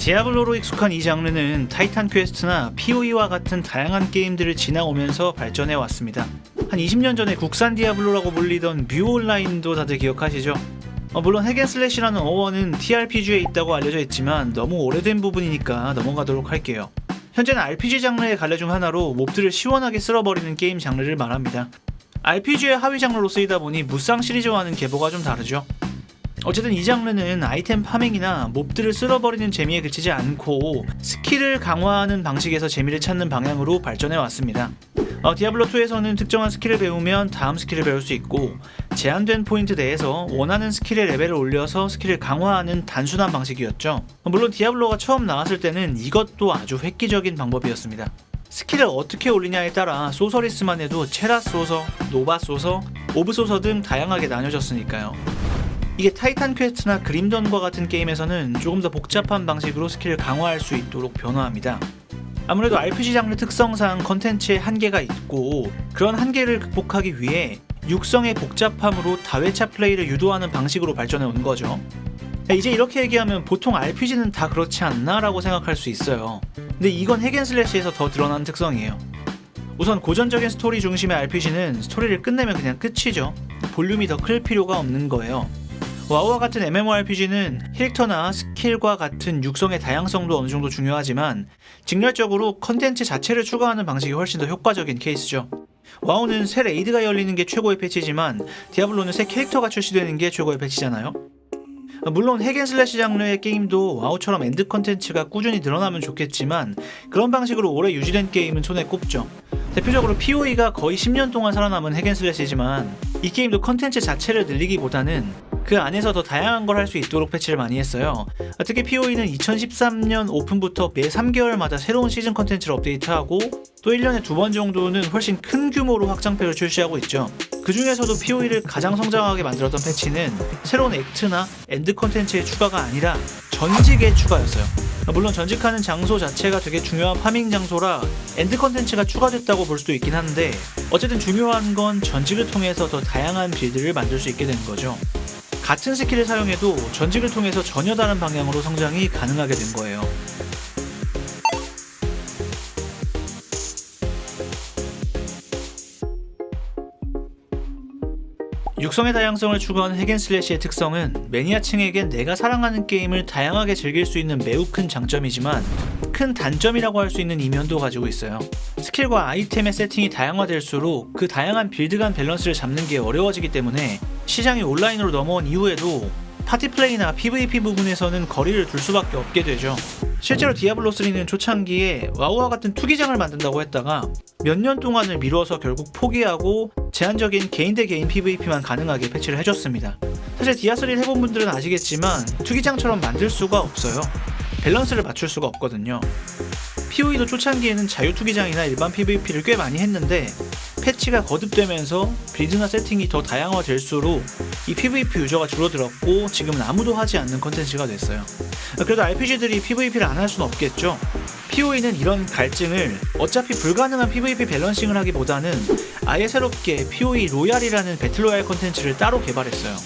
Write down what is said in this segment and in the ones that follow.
디아블로로 익숙한 이 장르는 타이탄 퀘스트나 POE와 같은 다양한 게임들을 지나오면서 발전해 왔습니다. 한 20년 전에 국산 디아블로라고 불리던 뮤 온라인도 다들 기억하시죠? 어, 물론 핵앤슬래시라는 어원은 TRPG에 있다고 알려져 있지만 너무 오래된 부분이니까 넘어가도록 할게요. 현재는 RPG 장르의 갈래 중 하나로 몹들을 시원하게 쓸어버리는 게임 장르를 말합니다. RPG의 하위 장르로 쓰이다 보니 무쌍 시리즈와는 계보가 좀 다르죠. 어쨌든 이 장르는 아이템 파밍이나 몹들을 쓸어버리는 재미에 그치지 않고 스킬을 강화하는 방식에서 재미를 찾는 방향으로 발전해 왔습니다. 어, 디아블로2에서는 특정한 스킬을 배우면 다음 스킬을 배울 수 있고 제한된 포인트 내에서 원하는 스킬의 레벨을 올려서 스킬을 강화하는 단순한 방식이었죠. 어, 물론 디아블로가 처음 나왔을 때는 이것도 아주 획기적인 방법이었습니다. 스킬을 어떻게 올리냐에 따라 소서리스만 해도 체라 소서, 노바 소서, 오브 소서 등 다양하게 나뉘어졌으니까요. 이게 타이탄 퀘스트나 그림던과 같은 게임에서는 조금 더 복잡한 방식으로 스킬을 강화할 수 있도록 변화합니다. 아무래도 RPG 장르 특성상 컨텐츠에 한계가 있고 그런 한계를 극복하기 위해 육성의 복잡함으로 다회차 플레이를 유도하는 방식으로 발전해 온 거죠. 이제 이렇게 얘기하면 보통 RPG는 다 그렇지 않나 라고 생각할 수 있어요. 근데 이건 핵앤슬래시에서 더 드러난 특성이에요. 우선 고전적인 스토리 중심의 RPG는 스토리를 끝내면 그냥 끝이죠. 볼륨이 더 클 필요가 없는 거예요. 와우와 같은 MMORPG는 캐릭터나 스킬과 같은 육성의 다양성도 어느 정도 중요하지만 직렬적으로 컨텐츠 자체를 추가하는 방식이 훨씬 더 효과적인 케이스죠. 와우는 새 레이드가 열리는 게 최고의 패치지만 디아블로는 새 캐릭터가 출시되는 게 최고의 패치잖아요. 물론 핵앤슬래시 장르의 게임도 와우처럼 엔드 컨텐츠가 꾸준히 늘어나면 좋겠지만 그런 방식으로 오래 유지된 게임은 손에 꼽죠. 대표적으로 POE가 거의 10년 동안 살아남은 핵앤슬래시지만 이 게임도 컨텐츠 자체를 늘리기보다는 그 안에서 더 다양한 걸 할 수 있도록 패치를 많이 했어요. 특히 POE는 2013년 오픈부터 매 3개월마다 새로운 시즌 컨텐츠를 업데이트하고 또 1년에 두 번 정도는 훨씬 큰 규모로 확장팩을 출시하고 있죠. 그 중에서도 POE를 가장 성장하게 만들었던 패치는 새로운 액트나 엔드 컨텐츠의 추가가 아니라 전직의 추가였어요. 물론 전직하는 장소 자체가 되게 중요한 파밍 장소라 엔드 컨텐츠가 추가됐다고 볼 수도 있긴 한데 어쨌든 중요한 건 전직을 통해서 더 다양한 빌드를 만들 수 있게 되는 거죠. 같은 스킬을 사용해도 전직을 통해서 전혀 다른 방향으로 성장이 가능하게 된 거예요. 육성의 다양성을 추구하는 핵앤슬래시의 특성은 매니아층에겐 내가 사랑하는 게임을 다양하게 즐길 수 있는 매우 큰 장점이지만 큰 단점이라고 할 수 있는 이면도 가지고 있어요. 스킬과 아이템의 세팅이 다양화될수록 그 다양한 빌드 간 밸런스를 잡는 게 어려워지기 때문에 시장이 온라인으로 넘어온 이후에도 파티 플레이나 PVP 부분에서는 거리를 둘 수밖에 없게 되죠. 실제로 디아블로3는 초창기에 와우와 같은 투기장을 만든다고 했다가 몇 년 동안을 미뤄서 결국 포기하고 제한적인 개인 대 개인 PVP만 가능하게 패치를 해줬습니다. 사실 디아3를 해본 분들은 아시겠지만 투기장처럼 만들 수가 없어요. 밸런스를 맞출 수가 없거든요. POE도 초창기에는 자유투기장이나 일반 PVP를 꽤 많이 했는데 패치가 거듭되면서 빌드나 세팅이 더 다양화될수록 이 PVP 유저가 줄어들었고 지금은 아무도 하지 않는 컨텐츠가 됐어요. 그래도 RPG들이 PVP를 안 할 수는 없겠죠. POE는 이런 갈증을 어차피 불가능한 PVP 밸런싱을 하기보다는 아예 새롭게 POE 로얄이라는 배틀로얄 컨텐츠를 따로 개발했어요.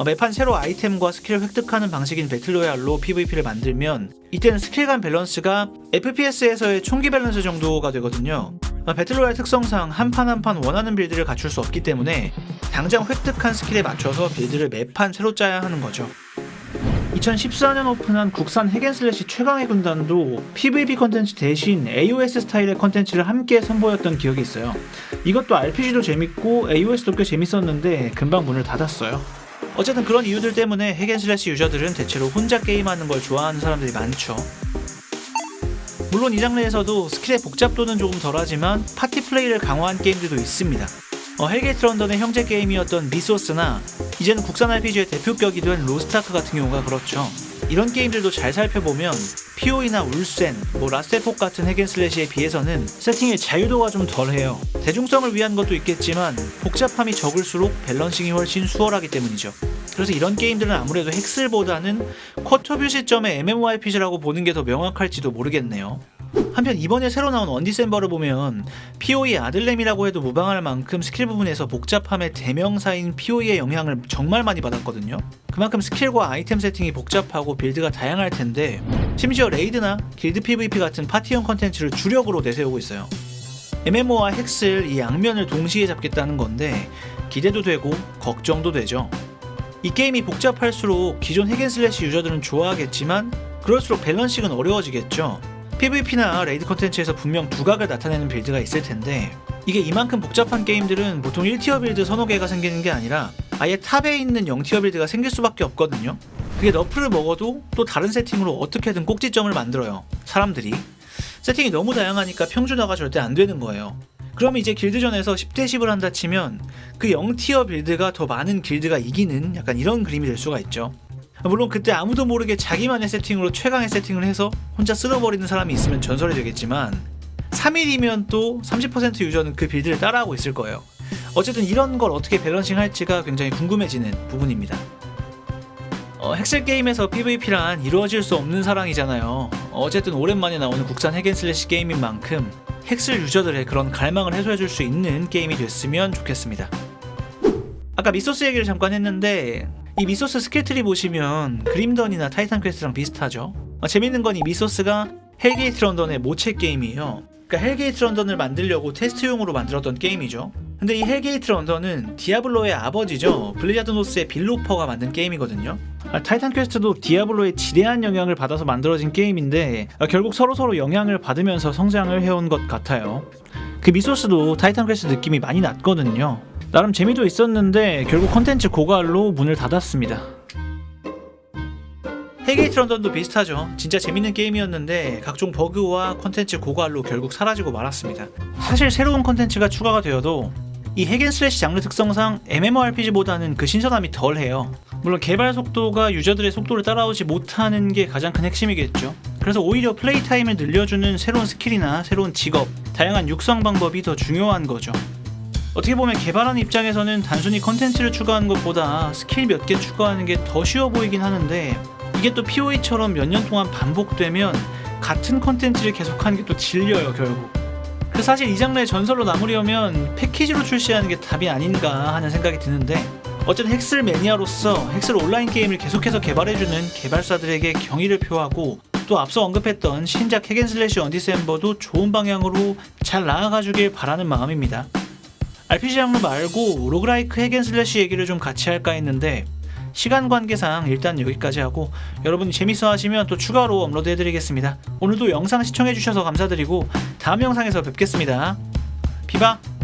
어, 매판 새로 아이템과 스킬을 획득하는 방식인 배틀로얄로 PVP를 만들면 이때는 스킬 간 밸런스가 FPS에서의 총기 밸런스 정도가 되거든요. 어, 배틀로얄 특성상 한 판 한 판 원하는 빌드를 갖출 수 없기 때문에 당장 획득한 스킬에 맞춰서 빌드를 매판 새로 짜야 하는 거죠. 2014년 오픈한 국산 핵앤슬래시 최강의 군단도 PVP 컨텐츠 대신 AOS 스타일의 컨텐츠를 함께 선보였던 기억이 있어요. 이것도 RPG도 재밌고 AOS도 꽤 재밌었는데 금방 문을 닫았어요. 어쨌든 그런 이유들 때문에 핵앤슬래시 유저들은 대체로 혼자 게임하는 걸 좋아하는 사람들이 많죠. 물론 이 장르에서도 스킬의 복잡도는 조금 덜하지만 파티 플레이를 강화한 게임들도 있습니다. 어, 헬게이트 런던의 형제 게임이었던 미소스나 이제는 국산 RPG의 대표격이 된 로스트아크 같은 경우가 그렇죠. 이런 게임들도 잘 살펴보면 POE나 울센, 뭐 라스테폭 같은 핵앤슬래시에 비해서는 세팅의 자유도가 좀 덜해요. 대중성을 위한 것도 있겠지만 복잡함이 적을수록 밸런싱이 훨씬 수월하기 때문이죠. 그래서 이런 게임들은 아무래도 핵슬보다는 쿼터뷰 시점의 MMORPG라고 보는 게 더 명확할지도 모르겠네요. 한편 이번에 새로 나온 원디셈버를 보면 POE의 아들nem이라고 해도 무방할 만큼 스킬 부분에서 복잡함의 대명사인 POE의 영향을 정말 많이 받았거든요. 그만큼 스킬과 아이템 세팅이 복잡하고 빌드가 다양할 텐데 심지어 레이드나 길드 PVP 같은 파티형 컨텐츠를 주력으로 내세우고 있어요. MMO와 헥슬 이 양면을 동시에 잡겠다는 건데 기대도 되고 걱정도 되죠. 이 게임이 복잡할수록 기존 핵앤슬래시 유저들은 좋아하겠지만 그럴수록 밸런싱은 어려워지겠죠. PVP나 레이드 컨텐츠에서 분명 두각을 나타내는 빌드가 있을 텐데 이게 이만큼 복잡한 게임들은 보통 1티어 빌드 서너 개가 생기는 게 아니라 아예 탑에 있는 0티어 빌드가 생길 수밖에 없거든요. 그게 너프를 먹어도 또 다른 세팅으로 어떻게든 꼭지점을 만들어요. 사람들이. 세팅이 너무 다양하니까 평준화가 절대 안 되는 거예요. 그럼 이제 길드전에서 10대 10을 한다 치면 그 0티어 빌드가 더 많은 길드가 이기는 약간 이런 그림이 될 수가 있죠. 물론 그때 아무도 모르게 자기만의 세팅으로 최강의 세팅을 해서 혼자 쓸어버리는 사람이 있으면 전설이 되겠지만 3일이면 또 30% 유저는 그 빌드를 따라하고 있을 거예요. 어쨌든 이런 걸 어떻게 밸런싱 할지가 굉장히 궁금해지는 부분입니다. 어, 헥셀 게임에서 PVP란 이루어질 수 없는 사랑이잖아요. 어쨌든 오랜만에 나오는 국산 핵앤슬래시 게임인 만큼 헥슬 유저들의 그런 갈망을 해소해줄 수 있는 게임이 됐으면 좋겠습니다. 아까 미소스 얘기를 잠깐 했는데 이 미소스 스킬트리 보시면 그림던이나 타이탄 퀘스트랑 비슷하죠. 어, 재밌는 건 이 미소스가 헬게이트 런던의 모체 게임이에요. 그러니까 헬게이트 런던을 만들려고 테스트용으로 만들었던 게임이죠. 근데 이 헬게이트 런던은 디아블로의 아버지죠. 블리자드 노스의 빌로퍼가 만든 게임이거든요. 아, 타이탄 퀘스트도 디아블로의 지대한 영향을 받아서 만들어진 게임인데 아, 결국 서로서로 영향을 받으면서 성장을 해온 것 같아요. 그 미소스도 타이탄 퀘스트 느낌이 많이 났거든요. 나름 재미도 있었는데 결국 컨텐츠 고갈로 문을 닫았습니다. 헬게이트 런던도 비슷하죠. 진짜 재밌는 게임이었는데 각종 버그와 컨텐츠 고갈로 결국 사라지고 말았습니다. 사실 새로운 컨텐츠가 추가가 되어도 이 핵앤슬래시 장르 특성상 MMORPG보다는 그 신선함이 덜해요. 물론 개발 속도가 유저들의 속도를 따라오지 못하는 게 가장 큰 핵심이겠죠. 그래서 오히려 플레이 타임을 늘려주는 새로운 스킬이나 새로운 직업, 다양한 육성 방법이 더 중요한 거죠. 어떻게 보면 개발하는 입장에서는 단순히 컨텐츠를 추가하는 것보다 스킬 몇 개 추가하는 게 더 쉬워 보이긴 하는데 이게 또 POE처럼 몇 년 동안 반복되면 같은 컨텐츠를 계속하는 게 또 질려요 결국. 그 사실 이 장르의 전설로 남으려면 패키지로 출시하는 게 답이 아닌가 하는 생각이 드는데 어쨌든 헥슬 매니아로서 헥슬 온라인 게임을 계속해서 개발해주는 개발사들에게 경의를 표하고 또 앞서 언급했던 신작 핵앤슬래시 언디셈버도 좋은 방향으로 잘 나아가주길 바라는 마음입니다. RPG 장르 말고 로그라이크 핵앤슬래시 얘기를 좀 같이 할까 했는데 시간 관계상 일단 여기까지 하고 여러분이 재밌어 하시면 또 추가로 업로드 해드리겠습니다. 오늘도 영상 시청해주셔서 감사드리고 다음 영상에서 뵙겠습니다. 비바!